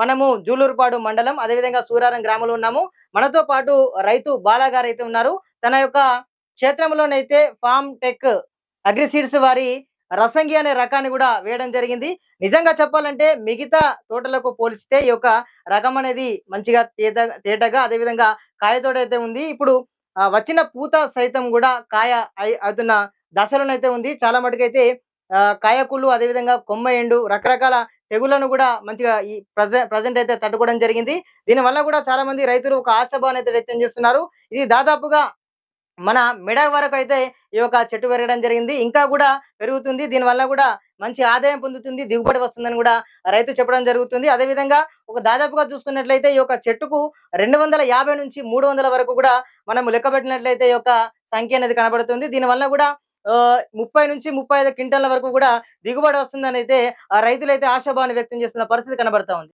మనము జూలూరుపాడు మండలం అదేవిధంగా సూరారం గ్రామంలో ఉన్నాము. మనతో పాటు రైతు బాలా గారు అయితే ఉన్నారు. తన యొక్క క్షేత్రంలోనైతే ఫామ్ టెక్ అగ్రిసీడ్స్ వారి రసంగి అనే రకాన్ని కూడా వేయడం జరిగింది. నిజంగా చెప్పాలంటే మిగతా తోటలకు పోలిస్తే ఈ యొక్క రకం అనేది మంచిగా తేట తేటగా అదేవిధంగా అయితే ఉంది. ఇప్పుడు వచ్చిన పూత సైతం కూడా కాయ అవుతున్న దశలోనైతే ఉంది. చాలా మటుకైతే కాయకుళ్ళు అదేవిధంగా కొమ్మ ఎండు రకరకాల తెగులను కూడా మంచిగా ఈ ప్రజెంట్ అయితే తట్టుకోవడం జరిగింది. దీని వల్ల కూడా చాలా మంది రైతులు ఒక ఆశాభావం అయితే వ్యక్తం చేస్తున్నారు. ఇది దాదాపుగా మన మెడ వరకు అయితే ఈ యొక్క చెట్టు పెరగడం జరిగింది. ఇంకా కూడా పెరుగుతుంది. దీని వల్ల కూడా మంచి ఆదాయం పొందుతుంది. దిగుబడి వస్తుందని కూడా రైతు చెప్పడం జరుగుతుంది. అదేవిధంగా ఒక దాదాపుగా చూసుకున్నట్లయితే ఈ యొక్క చెట్టుకు రెండు వందల యాభై నుంచి మూడు వందల వరకు కూడా మనం లెక్క పెట్టినట్లయితే ఈ యొక్క సంఖ్య అనేది కనబడుతుంది. దీని వల్ల కూడా ముప్పై నుంచి ముప్పై ఐదు క్వింటాల వరకు కూడా దిగుబడి వస్తుందని అయితే ఆ ఆశాభావాన్ని వ్యక్తం చేస్తున్న పరిస్థితి కనబడతా ఉంది.